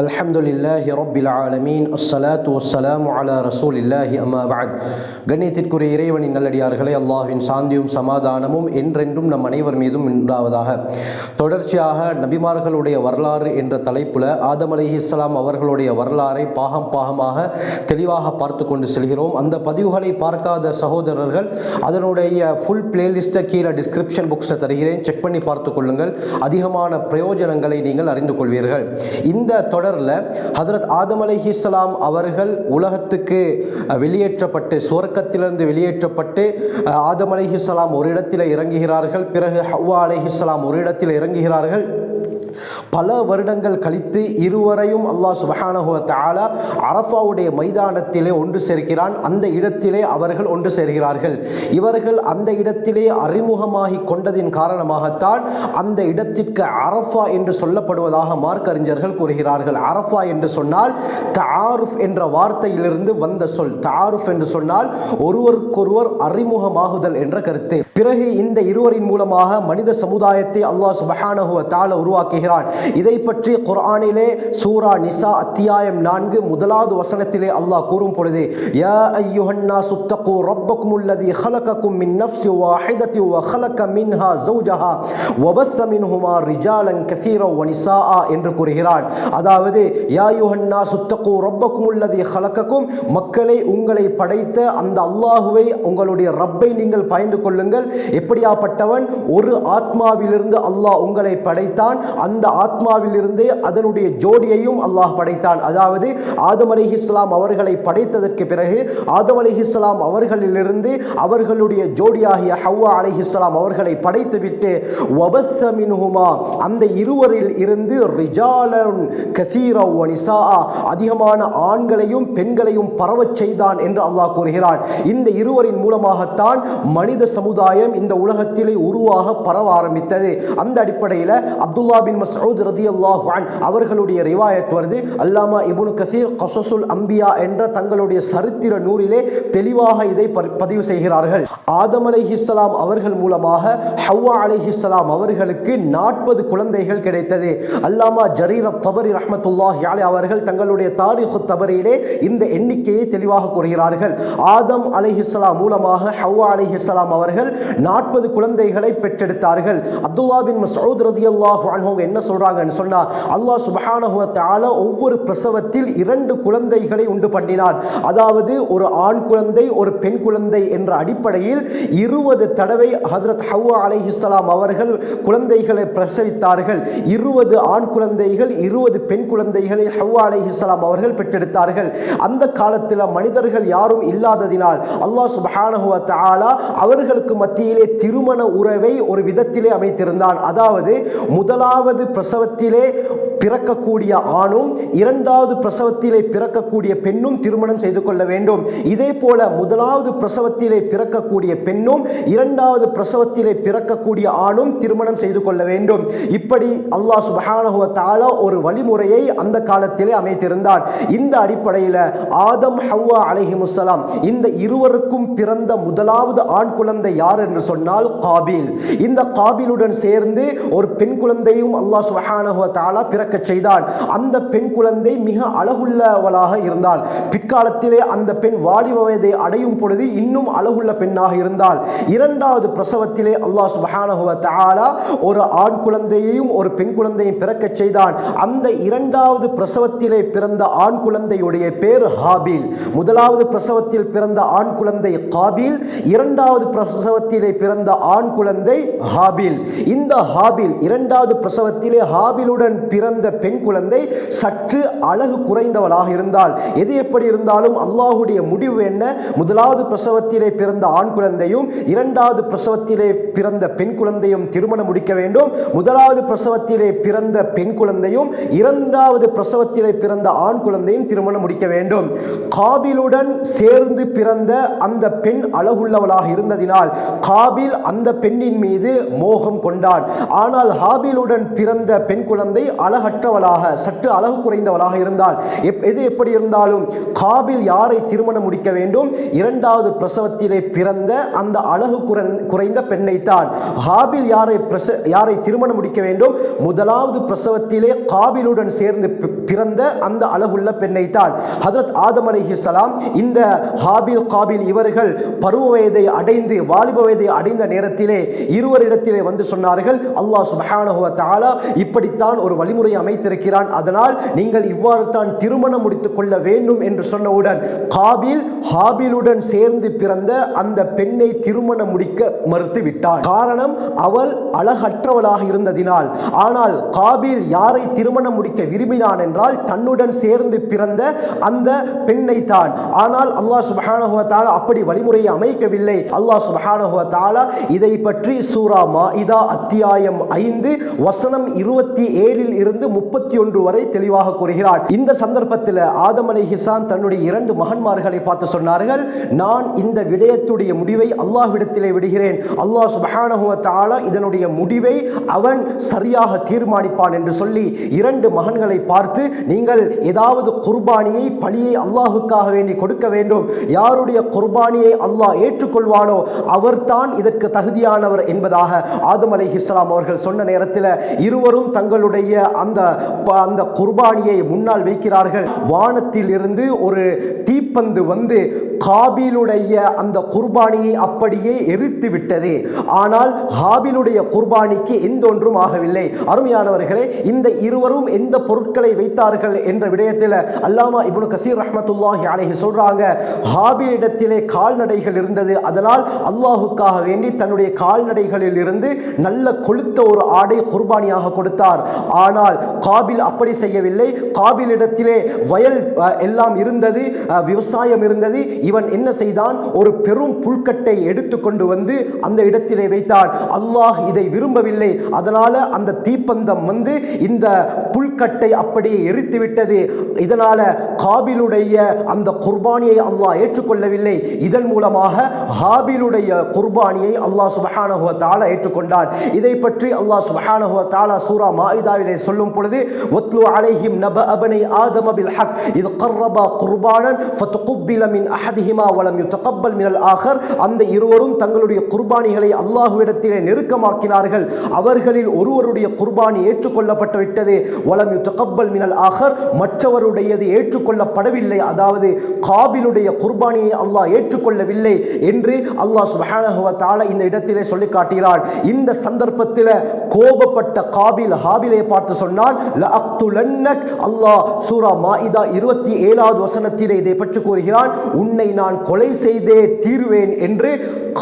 அல்ஹம்துலில்லாஹி ரொப்பில் ஆலமீன். அஸ்ஸலாத்து வஸ்ஸலாம் அலா ரசூலில்லாஹி அம்மா பாத் கண்ணியத்திற்குரிய இறைவனின் நல்லடியார்களை அல்லாஹின் சாந்தியும் சமாதானமும் என்றென்றும் நம் அனைவர் மீதும் உண்டாவதாக. தொடர்ச்சியாக நபிமார்களுடைய வரலாறு என்ற தலைப்பில் ஆதம் அலி இஸ்லாம் அவர்களுடைய வரலாறை பாகம் பாகமாக தெளிவாக பார்த்து கொண்டு செல்கிறோம். அந்த பதிவுகளை பார்க்காத சகோதரர்கள் அதனுடைய ஃபுல் பிளேலிஸ்ட்டை கீழே டிஸ்கிரிப்ஷன் புக்ஸை தருகிறேன். செக் பண்ணி பார்த்து கொள்ளுங்கள். அதிகமான பிரயோஜனங்களை நீங்கள் அறிந்து கொள்வீர்கள். இந்த தொடர் தொடரில் ஹதரத் ஆதம் அலைஹிஸ்ஸலாம் அவர்கள் உலகத்துக்கு வெளியேற்றப்பட்டு சுவர்க்கத்திலிருந்து வெளியேற்றப்பட்டு ஆதம் ஆதம் இஸ்லாம் ஒரு இடத்தில் இறங்குகிறார்கள் பிறகு ஹவ்வா அலைஹிஸ்ஸலாம் ஒரு இடத்தில் இறங்குகிறார்கள். பல வருடங்கள் கழித்து இருவரையும் அல்லாஹ் சுபஹானஹு அரஃபாவுடைய மைதானத்திலே ஒன்று சேர்க்கிறான். அந்த இடத்திலே அவர்கள் ஒன்று சேர்கிறார்கள். இவர்கள் அந்த இடத்திலே அறிமுகமாகி கொண்டதின் காரணமாகத்தான் அந்த இடத்திற்கு அரஃபா என்று சொல்லப்படுவதாக மார்க் அறிஞர்கள் கூறுகிறார்கள். அரஃபா என்று சொன்னால் தாருஃப் என்ற வார்த்தையிலிருந்து வந்த சொல். தாருஃப் என்று சொன்னால் ஒருவருக்கொருவர் அறிமுகமாகுதல் என்ற கருத்து. பிறகு இந்த இருவரின் மூலமாக மனித சமுதாயத்தை அல்லாஹ் சுபஹானஹு வ தஆலா காட்டுகிறான் இதை பற்றி குர்ஆனிலே சூரா நிசா அத்தியாயம் நான்கு முதலாவது வசனத்திலே அல்லாஹ் கூறும் பொழுது யா ஐயுஹன்னா சுத்தகு ரப்பக்கும் உள்ளதி ஹலக்கக்கும் மின் நஃப்சி வாஹிதத்தி வஹலக்க மின்ஹா ஜௌஜஹா வபஸ்த மின்ஹுமா ரிஜாலன் கசீரோ வனிசா என்று கூறுகிறான். அதாவது யா யுஹன்னா சுத்தகு ரப்பக்கும் உள்ளதி ஹலக்கக்கும் மக்களை உங்களை படைத்த அந்த அல்லாஹுவை உங்களுடைய ரப்பை நீங்கள் பயந்து கொள்ளுங்கள். எப்படியாப்பட்டவன் ஒரு ஆத்மாவிலிருந்து அல்லாஹ் உங்களை படைத்தான் அந்த அந்த ஆத்மாவிலிருந்து அதனுடைய ஜோடியையும் அல்லாஹ் படைத்தான். அதாவது ஆதம் அலி இஸ்லாம் அவர்களை படைத்ததற்கு பிறகு ஆதம் அலி இஸ்லாம் அவர்களிலிருந்து அவர்களுடைய ஜோடியாகிய ஹவ்வா அலி இஸ்லாம் அவர்களை படைத்துவிட்டு வபஸ்ஸ அந்த இருவரில் இருந்து ரிஜாலன் கசீரா அதிகமான ஆண்களையும் பெண்களையும் பரவச் செய்தான் என்று அல்லாஹ் கூறுகிறான். இந்த இருவரின் மூலமாகத்தான் மனித சமுதாயம் இந்த உலகத்திலே உருவாக பரவ ஆரம்பித்தது. அந்த அடிப்படையில் அப்துல்லா பின் மசூத் ரதி அல்லாஹான் அவர்களுடைய ரிவாயத் வருது. அல்லாமா இபுனு கசீர் கசசுல் அம்பியா என்ற தங்களுடைய சரித்திர நூறிலே தெளிவாக இதை பதிவு செய்கிறார்கள். ஆதம் அலைஹிஸ்ஸலாம் அவர்கள் மூலமாக ஹவ்வா அலைஹிஸ்ஸலாம் அவர்களுக்கு நாற்பது குழந்தைகள் கிடைத்தது. அல்லாமா ஜரீர தபரி ரஹமத்துல்லாஹ் யாலே அவர்கள் தங்களுடைய தாரிஹ் தபரியிலே இந்த எண்ணிக்கையை தெளிவாக கூறுகிறார்கள். ஆதம் அலைஹிஸ்ஸலாம் மூலமாக ஹவ்வா அலைஹிஸ்ஸலாம் அவர்கள் நாற்பது குழந்தைகளை பெற்றெடுத்தார்கள். அப்துல்லா பின் மசூத் ரதியல்லாஹு அன்ஹு என்ன சொல்றாங்கன்னு சொன்னா அல்லாஹ் சுப்ஹானஹு ஒவ்வொரு பிரசவத்தில் இரண்டு குழந்தைகளை உண்டு பண்ணினான். அதாவது ஒரு ஆண் குழந்தை ஒரு பெண் குழந்தை என்ற அடிப்படையில் இருபது தடவை ஹதரத் ஹவ்வா அலைஹிஸ்ஸலாம் அவர்கள் குழந்தைகளை பிரசவித்தார்கள். இருபது ஆண் குழந்தைகள் இருபது பெண் குழந்தைகளை ஹவ்வா அலைஹிஸ்ஸலாம் அவர்கள் பெற்றெடுத்தார்கள். அந்த காலத்தில் மனிதர்கள் யாரும் இல்லாததினால் அல்லாஹ் சுப்ஹானஹு ஆலா அவர்களுக்கு மத்தியிலே திருமண உறவை ஒரு விதத்திலே அமைத்திருந்தான். அதாவது முதலாவது பிரசவத்திலே பிறக்கக்கூடிய ஆணும் இரண்டாவது பிரசவத்திலே பிறக்கக்கூடிய பெண்ணும் திருமணம் செய்து கொள்ள வேண்டும். இதே போல முதலாவது பிரசவத்திலே பிறக்கக்கூடிய பெண்ணும் இரண்டாவது பிரசவத்திலே பிறக்கக்கூடிய ஆணும் திருமணம் செய்து கொள்ள வேண்டும். இப்படி அல்லாஹ் சுப்ஹானஹு வ ஒரு வழிமுறையை அந்த காலத்திலே அமைத்திருந்தார் இந்த அடிப்படையில் ஆதம் ஹவ்வா அலைஹிமுஸ்ஸலாம் இந்த இருவருக்கும் பிறந்த முதலாவது ஆண் குழந்தை யார் என்று சொன்னால் காபில். இந்த காபிலுடன் சேர்ந்து ஒரு பெண் குழந்தையும் அல்லாஹ் சுப்ஹானஹு வ தஆலா பிறக்க செய்தான் அந்த பெண் குழந்தை மிக அழகுள்ளவளாக இருந்தாள். பிற்காலத்திலே அந்த பெண் வாலிப வயதை அடையும் பொழுது இன்னும் அழகுள்ள பெண்ணாக இருந்தாள். இரண்டாவது பிரசவத்திலே அல்லாஹ் சுப்ஹானஹு வ ஒரு ஆண் குழந்தையையும் ஒரு பெண் குழந்தையும் பிறக்க செய்தான். அந்த இரண்டாவது பிரசவத்திலே பிறந்த ஆண் குழந்தையுடைய பேர் ஹாபில். முதலாவது பிரசவத்தில் பிறந்த ஆண் குழந்தை காபில். இரண்டாவது பிரசவத்திலே பிறந்த ஆண் குழந்தை ஹாபில். இந்த ஹாபில் இரண்டாவது பிரசவத்திலே ஹாபிலுடன் பிறந்த பிறந்த பெண் குழந்தை சற்று அழகு குறைந்தவளாக இருந்தால் எது எப்படி இருந்தாலும் அல்லாஹுடைய முடிவு என்ன? முதலாவது பிரசவத்திலே பிறந்த ஆண் குழந்தையும் இரண்டாவது பிரசவத்திலே பிறந்த பெண் குழந்தையும் திருமணம் முடிக்க வேண்டும். முதலாவது பிரசவத்திலே பிறந்த பெண் குழந்தையும் இரண்டாவது பிரசவத்திலே பிறந்த ஆண் குழந்தையும் திருமணம் முடிக்க வேண்டும். காபிலுடன் சேர்ந்து பிறந்த அந்த பெண் அழகுள்ளவளாக இருந்ததினால் காபில் அந்த பெண்ணின் மீது மோகம் கொண்டான். ஆனால் ஹாபிலுடன் பிறந்த பெண் குழந்தை அழக அழகற்றவளாக சற்று அழகு குறைந்தவளாக இருந்தால் எப் எது எப்படி இருந்தாலும் காபில் யாரை திருமணம் முடிக்க வேண்டும்? இரண்டாவது பிரசவத்திலே பிறந்த அந்த அழகு குறைந்த- பெண்ணைத்தான் ஹாபில் யாரை பிரச யாரை திருமணம் முடிக்க வேண்டும்? முதலாவது பிரசவத்திலே காபிலுடன் சேர்ந்து பிறந்த அந்த அழகுள்ள பெண்ணைத்தான். ஹதரத் ஆதம் சலாம் இந்த ஹாபில் காபில் இவர்கள் பருவ வயதை அடைந்து வாலிப வயதை அடைந்த நேரத்திலே இருவரிடத்திலே வந்து சொன்னார்கள் அல்லாஹ் சுப்ஹானஹு தாலா இப்படித்தான் ஒரு வழிமுறை அமைத்திருக்கிறான். அதனால் நீங்கள் இவ்வாறு தான் திருமணம் முடித்துக் கொள்ள வேண்டும் என்று சொன்னவுடன் காபில் ஹாபிலுடன் சேர்ந்து பிறந்த அந்த பெண்ணை திருமணம் முடிக்க மறுத்து விட்டான் காரணம் அவள் அழகற்றவளாக இருந்ததினால். ஆனால் காபில் யாரை திருமணம் முடிக்க விரும்பினான் என்றால் தன்னுடன் சேர்ந்து பிறந்த அந்த பெண்ணை தான். ஆனால் அல்லாஹ் சுப்ஹானஹு அப்படி வழிமுறையை அமைக்கவில்லை. அல்லாஹ் சுபஹானுவத்தால இதை பற்றி சூரா மாஇதா அத்தியாயம் ஐந்து வசனம் இருபத்தி ஏழில் இருந்து முப்பத்தி ஒன்று வரை தெளிவாக கூறுகிறார் இந்த சந்தர்ப்பத்தில் ஆதம் அலி ஹிசான் தன்னுடைய இரண்டு மகன்மார்களை பார்த்து சொன்னார்கள் நான் இந்த விடயத்துடைய முடிவை அல்லாஹ்விடத்திலே விடுகிறேன். அல்லாஹ் சுப்ஹானஹு வ இதனுடைய முடிவை அவன் சரியாக தீர்மானிப்பான் என்று சொல்லி இரண்டு மகன்களை பார்த்து நீங்கள் ஏதாவது குர்பானியை பழியை அல்லாஹுக்காக வேண்டி கொடுக்க வேண்டும். யாருடைய குர்பானியை அல்லாஹ் ஏற்றுக்கொள்வானோ அவர்தான் இதற்கு தகுதியானவர் என்பதாக ஆதம் அலைஹிஸ்ஸலாம் அவர்கள் சொன்ன நேரத்தில் இருவரும் தங்களுடைய அந்த ப- அந்த குர்பானியை முன்னால் வைக்கிறார்கள். வானத்தில் இருந்து ஒரு தீப்பந்து வந்து காபிலுடைய அந்த குர்பானியை அப்படியே எரித்து விட்டது. ஆனால் ஹாபிலுடைய குர்பானிக்கு எந்த ஒன்றும் ஆகவில்லை. அருமையானவர்களே இந்த இருவரும் எந்த பொருட்களை வைத்தார்கள் என்ற விடயத்தில் அல்லாமா இப்னு கசீர் ரஹமத்துல்லாஹி அலைஹி சொல்றாங்க ஹாபிலிடத்திலே கால்நடைகள் இருந்தது. அதனால் அல்லாஹுக்காக வேண்டி தன்னுடைய கால்நடைகளில் இருந்து நல்ல கொளுத்த ஒரு ஆடை குர்பானியாக கொடுத்தார். ஆனால் காபில் அப்படி செய்யவில்லை. காபிலிடத்திலே வயல் எல்லாம் இருந்தது விவசாயம் இருந்தது. இவன் என்ன செய்தான்? ஒரு பெரும் புல்கட்டை எடுத்துக்கொண்டு வந்து அந்த இடத்திலே வைத்தான். அல்லாஹ் இதை விரும்பவில்லை. அதனால அந்த தீப்பந்தம் வந்து இந்த புல்கட்டை அப்படியே எரித்து விட்டது இதனால காபிலுடைய அந்த குர்பானியை அல்லாஹ் ஏற்றுக்கொள்ளவில்லை. இதன் மூலமாக ஹாபிலுடைய குர்பானியை அல்லாஹ் சுப்ஹானஹு தாலா ஏற்றுக்கொண்டான். இதை பற்றி அல்லாஹ் சுப்ஹானஹு தாலா சூரா மாஇதாவிலே சொல்லும் பொழுது வத்லு அலைஹிம் நப அபனை ஆதம பில் ஹக் இது கர்ரபா குர்பானன் ஃபதுகுப்பில மின் அஹதிஹிமா வலம் யுத்தகப்பல் மினல் ஆகர் அந்த இருவரும் தங்களுடைய குர்பானிகளை அல்லாஹுவிடத்திலே நெருக்கமாக்கினார்கள். அவர்களில் ஒருவருடைய குர்பானி ஏற்றுக்கொள்ளப்பட்டு விட்டது. வலம் யுத்தகப்பல் மினல் ஆகர் மற்றவருடையது ஏற்றுக்கொள்ளப்படவில்லை. அதாவது காபிலுடைய குர்பானியை அல்லாஹ் ஏற்றுக்கொள்ளவில்லை என்று அல்லாஹ் சுபஹானஹுவ வ இந்த இடத்திலே சொல்லி காட்டுகிறான் இந்த சந்தர்ப்பத்தில் கோபப்பட்ட காபில் ஹாபிலை பார்த்து சொன்னார் சொன்னான் அல்லாஹ் சூரா மாயிதா இருபத்தி ஏழாவது வசனத்திலே இதை பற்றி கூறுகிறான். உன்னை நான் கொலை செய்தே தீருவேன் என்று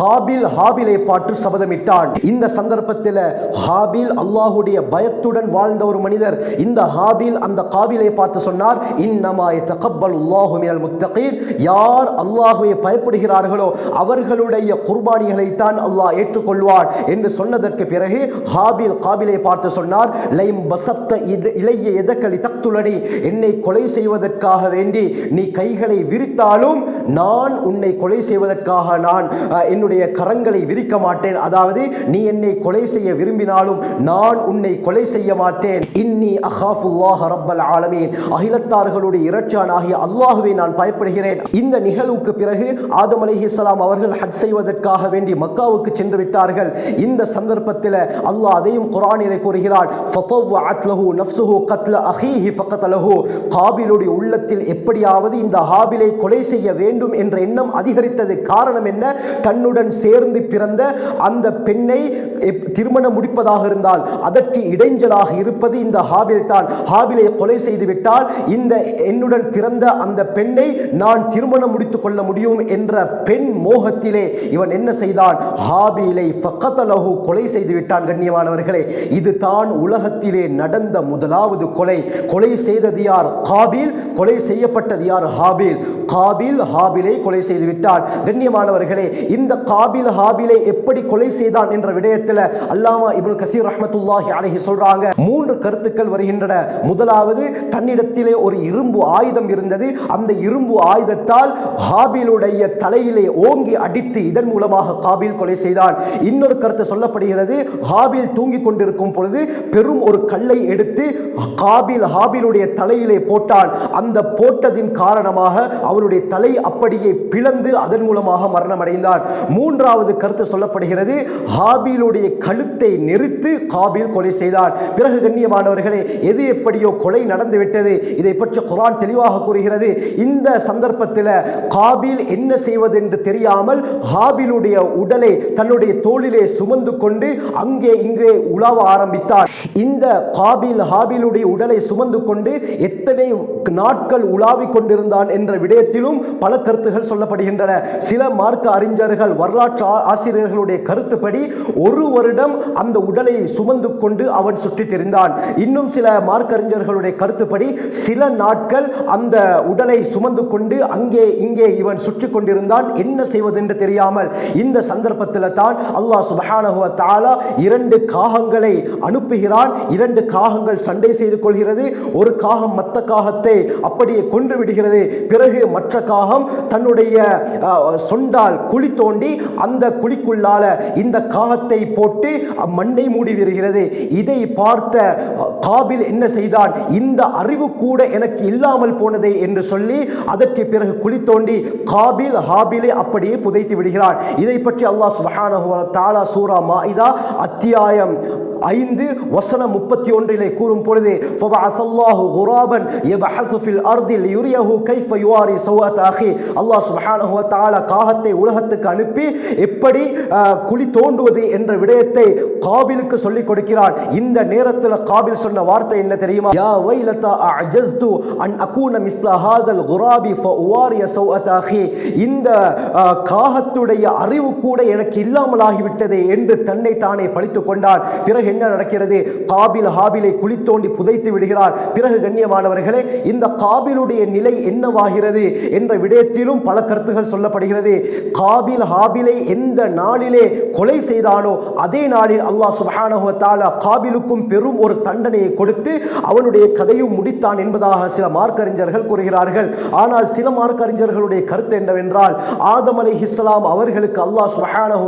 காபில் ஹாபிலை பார்த்து சபதமிட்டான். இந்த சந்தர்ப்பத்தில் ஹாபில் அல்லாஹுடைய பயத்துடன் வாழ்ந்த ஒரு மனிதர். இந்த ஹாபில் அந்த காபிலை பார்த்து சொன்னார் இன்னமாய் தகப்பல் அல்லாஹு மினல் முத்தகீன். யார் அல்லாஹுவை பயப்படுகிறார்களோ அவர்களுடைய குர்பானிகளை தான் அல்லாஹ் ஏற்றுக்கொள்வார் என்று சொன்னதற்கு பிறகு ஹாபில் காபிலை பார்த்து சொன்னார் லைம் பசத் இது இளைய எதக்களி தக்துலனி என்னை கொலை செய்வதற்காக வேண்டி நீ கைகளை விரித்தாலும் நான் உன்னை கொலை செய்வதற்காக நான் என்னுடைய கரங்களை விரிக்க மாட்டேன். அதாவது நீ என்னை கொலை செய்ய விரும்பினாலும் நான் உன்னை கொலை செய்ய மாட்டேன். இன்னி அஹாஃபுல்லாஹ் ரப்பல் ஆலமீன். அகிலத்தார்களுடைய இரட்சான் ஆகிய அல்லாஹுவை நான் பயப்படுகிறேன். இந்த நிகழ்வுக்கு பிறகு ஆதம் அலைஹிஸ்ஸலாம் அவர்கள் ஹஜ் செய்வதற்காக வேண்டி மக்காவுக்கு சென்று விட்டார்கள். இந்த சந்தர்ப்பத்தில் அல்லாஹ் அதையும் குரானிலே கூறுகிறான் ஃபதவ்வஅத் லஹு கத்ல அஹீஹி ஃபகதலஹு. காபிலுடைய உள்ளத்தில் எப்படியாவது இந்த ஹாபிலை கொலை செய்ய வேண்டும் என்ற எண்ணம் அதிகரித்தது காரணம் என்ன? தன்னுடன் சேர்ந்து பிறந்த அந்த பெண்ணை திருமணம் முடிப்பதாக இருந்தால் அதற்கு இடைஞ்சலாக இருப்பது இந்த ஹாபில் தான். ஹாபிலை கொலை செய்துவிட்டால் இந்த என்னுடன் பிறந்த அந்த பெண்ணை நான் திருமணம் முடித்துக் கொள்ள முடியும் என்ற பெண் மோகத்திலே இவன் என்ன செய்தான்? ஹாபிலை ஃபக்கதலஹு கொலை செய்துவிட்டான் கண்ணியமானவர்களே. இது தான் உலகத்திலே நடந்த நடந்த முதலாவது கொலை. கொலை செய்தது யார்? காபில். கொலை செய்யப்பட்டது யார்? ஹாபில். காபில் ஹாபிலை கொலை செய்து விட்டார். கண்ணியமானவர்களே இந்த காபில் ஹாபிலை எப்படி கொலை செய்தான் என்ற விடயத்தில் அல்லாமா இப்னு கசீர் ரஹமத்துல்லாஹி அலஹி சொல்றாங்க. மூன்று கருத்துக்கள் வருகின்றன. முதலாவது தன்னிடத்திலே ஒரு இரும்பு ஆயுதம் இருந்தது. அந்த இரும்பு ஆயுதத்தால் ஹாபிலுடைய தலையிலே ஓங்கி அடித்து இதன் மூலமாக காபில் கொலை செய்தான். இன்னொரு கருத்து சொல்லப்படுகிறது ஹாபில் தூங்கிக் கொண்டிருக்கும் பொழுது பெரும் ஒரு கல்லை எடுத்து காபில் ஹாபிலுடைய தலையிலே போட்டான். அந்த போட்டதின் காரணமாக அவனுடைய தலை அப்படியே பிளந்து அதன் மூலமாக மரணமடைந்தான். மூன்றாவது கருத்து சொல்லப்படுகிறது ஹாபிலுடைய கழுத்தை நெரித்து காபில் கொலை செய்தான். பிறகு கண்ணியமானவர்களே எது எப்படியோ கொலை நடந்துவிட்டது. இதை பற்றி குரான் தெளிவாக கூறுகிறது. இந்த சந்தர்ப்பத்தில் காபில் என்ன செய்வது என்று தெரியாமல் ஹாபிலுடைய உடலை தன்னுடைய தோளிலே சுமந்து கொண்டு அங்கே இங்கே உலாவ ஆரம்பித்தார் இந்த காபில் ஹாபிலுடைய உடலை சுமந்து கொண்டு எத்தனை நாட்கள் உலாவிக் கொண்டிருந்தான் என்ற விடயத்திலும் பல கருத்துகள் சொல்லப்படுகின்றன. சில மார்க்க அறிஞர்கள் வரலாற்று ஆசிரியர்களுடைய கருத்துப்படி ஒரு வருடம் அந்த உடலை சுமந்து கொண்டு அவன் சுற்றித் திரிந்தான். இன்னும் சில மார்க்கறிஞர்களுடைய கருத்துப்படி சில நாட்கள் அந்த உடலை சுமந்து கொண்டு அங்கே இங்கே இவன் சுற்றி கொண்டிருந்தான். என்ன செய்வதென்று தெரியாமல் இந்த சந்தர்ப்பத்தில் தான் அல்லாஹ் சுபஹானஹுவ தாலா இரண்டு காகங்களை அனுப்புகிறான். இரண்டு காகங்கள் சண்டை செய்து கொள்கிறது. ஒரு காகம் மற்ற காகத்தை காகத்தை அப்படியே கொன்று விடுகிறது. பிறகு மற்ற காகம் தன்னுடைய சொண்டால் குழி தோண்டி அந்த குழிக்குள்ளால இந்த காகத்தை போட்டு மண்ணை மூடி விடுகிறது. இதை பார்த்த காபில் என்ன செய்தான்? இந்த அறிவு கூட எனக்கு இல்லாமல் போனதே என்று சொல்லி அதற்கு பிறகு குழி தோண்டி காபில் ஹாபிலே அப்படியே புதைத்து விடுகிறான். இதை பற்றி அல்லாஹ் சுபஹானஹுவ தாலா சூரா மாஇதா அத்தியாயம் ஐந்து வசனம் முப்பத்தி ஒன்றிலே கூறும் பொழுது நபஅத்து ஃபில் அர்தில் யுரியஹு கைஃப யுவாரி சௌஅத் அஹி அல்லாஹ் சுப்ஹானஹு வ தஆலா காகத்தை உலகத்துக்கு அனுப்பி எப்படி குழி தோண்டுவது என்ற விடயத்தை காபிலுக்கு சொல்லிக் கொடுக்கிறான். இந்த நேரத்தில் காபில் சொன்ன வார்த்தை என்ன தெரியுமா? யா வைலதா அஜஸ்து அன் அகூன மிஸ்ல ஹாதல் குராபி ஃபஉவாரிய சௌஅதாஹி இந்த காகத்துடைய அறிவு கூட எனக்கு இல்லாமலாகிவிட்டதே என்று தன்னை தானே பழித்து கொண்டார் பிறகு என்ன நடக்கிறது? காபில் ஹாபிலை குழி தோண்டி புதைத்து விடுகிறார். பிறகு கண்ணியமானவர்களே இந்த காபிலுடைய நிலை என்னவாகிறது என்ற விடயத்திலும் பல கருத்துகள் சொல்லப்படுகிறது. காபில் ஹாபிலை எந்த நாளிலே கொலை செய்தானோ அதே நாளில் அல்லாஹ் சுப்ஹானஹு காபிலுக்கும் பெரும் ஒரு தண்டனையை கொடுத்து அவனுடைய கதையும் முடித்தான் என்பதாக சில மார்க்கறிஞர்கள் கூறுகிறார்கள். ஆனால் சில மார்க்கறிஞர்களுடைய கருத்து என்னவென்றால் ஆதம் அலைஹிஸ்ஸலாம் அவர்களுக்கு அல்லாஹ் சுப்ஹானஹு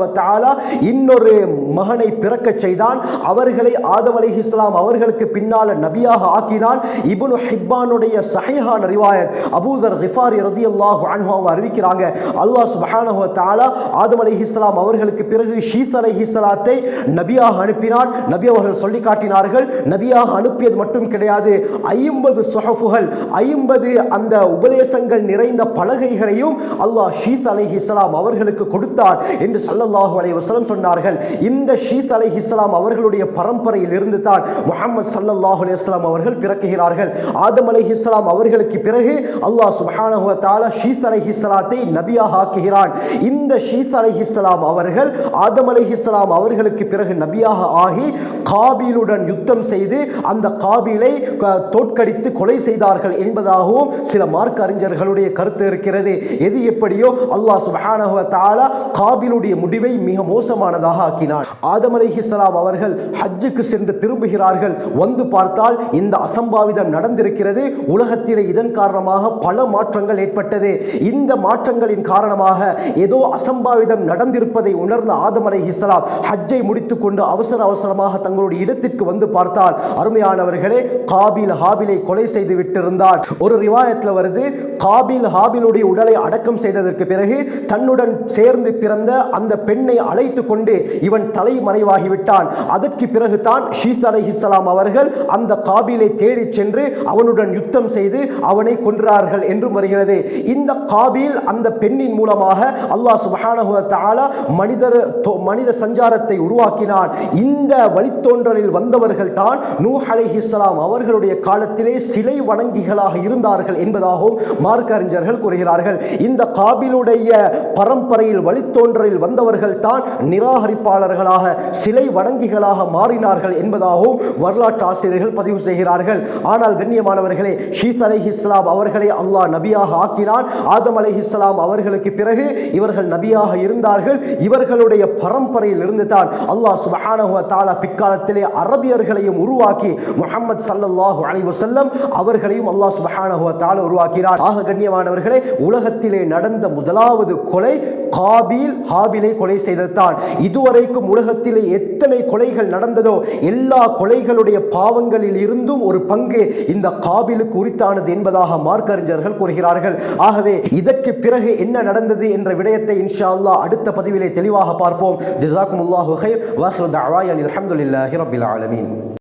இன்னொரு மகனை பிறக்கச் செய்தான். அவர்களை ஆதம் இஸ்லாம் அவர்களுக்கு பின்னால் நபியாக ஆக்கினான். இபுனு ஹிப்பானுடைய சஹீஹான ரிவாயத் அபூதர் ஹிஃபாரி ரதி அல்லாஹு அன்ஹு அவங்க அறிவிக்கிறாங்க. அல்லாஹ் சுபஹானஹு வ தஆலா ஆதம் அலைஹிஸ்ஸலாம் அவர்களுக்கு பிறகு ஷீஸ் அலைஹிஸ்ஸலாத்தை நபியாக அனுப்பினான். நபி அவர்கள் சொல்லி காட்டினார்கள். நபியாக அனுப்பியது மட்டும் கிடையாது. ஐம்பது சுஹஃபுகள் ஐம்பது அந்த உபதேசங்கள் நிறைந்த பலகைகளையும் அல்லாஹ் ஷீஸ் அலைஹிஸ்ஸலாம் அவர்களுக்கு கொடுத்தார் என்று சல்லல்லாஹு அலைஹி வஸல்லம் சொன்னார்கள். இந்த ஷீஸ் அலைஹிஸ்ஸலாம் அவர்களுடைய பரம்பரையில் இருந்து தான் முஹம்மது சல்லல்லாஹு அலைஹி இஸ்லாம் அவர்கள் பிறக்குகிறார்கள். ஆதம் அலைஹிஸ்ஸலாம் அவர்களுக்கு பிறகு அல்லாஹ் சுபஹானுவத்தால வ தஆலா ஷீஸ் நபியாக ஆக்குகிறான். இந்த ஷீஸ் அலைஹிஸ்ஸலாம் அவர்கள் ஆதம் அலைஹிஸ்ஸலாம் அவர்களுக்கு பிறகு நபியாக ஆகி காபிலுடன் யுத்தம் செய்து அந்த காபிலை தோற்கடித்து கொலை செய்தார்கள் என்பதாகவும் சில மார்க்க அறிஞர்களுடைய கருத்து இருக்கிறது. எது எப்படியோ அல்லாஹ் சுபஹானுவத்தால காபிலுடைய முடிவை மிக மோசமானதாக ஆக்கினான். ஆதம் அலைஹிஸ்ஸலாம் அவர்கள் ஹஜ்ஜுக்கு சென்று திரும்புகிறார்கள். வந்து பார்த்தால் இந்த அசம்பாவிதம் நடந்திருக்கிறது. உலகத்திலே இதன் காரணமாக பல மாற்றங்கள் ஏற்பட்டது. இந்த மாற்றங்களின் காரணமாக ஏதோ அசம்பாவிதம் நடந்திருப்பதை உணர்ந்த ஆதம் அலைஹிஸ்ஸலாம் ஹஜ்ஜை முடித்துக்கொண்டு அவசர அவசரமாக தங்களுடைய இடத்திற்கு வந்து பார்த்தால் அருமையானவர்களே காபில் ஹாபிலை கொலை செய்து விட்டிருந்தார். ஒரு ரிவாயத்தில் வருது காபில் ஹாபிலுடைய உடலை அடக்கம் செய்ததற்கு பிறகு தன்னுடன் சேர்ந்து பிறந்த அந்த பெண்ணை அழைத்து கொண்டு இவன் தலைமறைவாகிவிட்டான். அதற்கு பிறகு தான் அலை அலைஹிஸ்ஸலாம் அவர்கள் அந்த காபிலை தேடிச் சென்று அவனுடன் யுத்தம் செய்து அவனை கொன்றார்கள் என்றும் வருகிறது. இந்த காபில் அந்த பெண்ணின் மூலமாக அல்லாஹ் சுப்ஹானஹு மனிதர் மனித சஞ்சாரத்தை உருவாக்கினான். இந்த வழித்தோன்றலில் வந்தவர்கள் தான் நூ அலைஹிஸ்லாம் அவர்களுடைய காலத்திலே சிலை வணங்கிகளாக இருந்தார்கள் என்பதாகவும் மார்க்க அறிஞர்கள் கூறுகிறார்கள். இந்த காபிலுடைய பரம்பரையில் வழித்தோன்றலில் வந்தவர்கள் தான் நிராகரிப்பாளர்களாக சிலை வணங்கிகளாக மாறினார்கள் என்பதாகவும் வரலாற்று ஆசிரியர்கள் பதிவு செய்கிறார்கள். ஆனால் கண்ணியமானவர்களே ஷீஸ் அலைஹிஸ்ஸலாம் அவர்களை அல்லாஹ் நபியாக ஆக்கினான். ஆதம் அலைஹிஸ்ஸலாம் அவர்களுக்கு பிறகு இவர்கள் நபியாக இருந்தார்கள். இவர்களுடைய பரம்பரையில் இருந்து தான் அல்லாஹ் சுப்ஹானஹு தாலா பிற்காலத்திலே அரபியர்களையும் உருவாக்கி முகமது சல்லல்லாஹு அலைஹி அவர்களையும் அல்லாஹ் சுப்ஹானஹு தாலா உருவாக்கினார் ஆக கண்ணியமானவர்களே உலகத்திலே நடந்த முதலாவது கொலை காபில் ஹாபிலை கொலை செய்தது தான் இதுவரைக்கும் உலகத்திலே எத்தனை கொலைகள் நடந்ததோ எல்லா கொலைகளுடைய பாவங்களில் இருந்தும் ஒரு பங்கு இந்த காபிலுக்கு உரித்தானது என்பதாக மார்க்கறிஞர்கள் கூறுகிறார்கள். ஆகவே இதற்கு பிறகு என்ன நடந்தது என்ற விடயத்தை இன்ஷா அல்லாஹ் அடுத்த பதிவிலே தெளிவாக பார்ப்போம். ஜிசாக்குமுல்லாஹு ஹைர் வாஹிரு தாவாயன் அலமதுல்லாஹி ரபில் ஆலமீன்.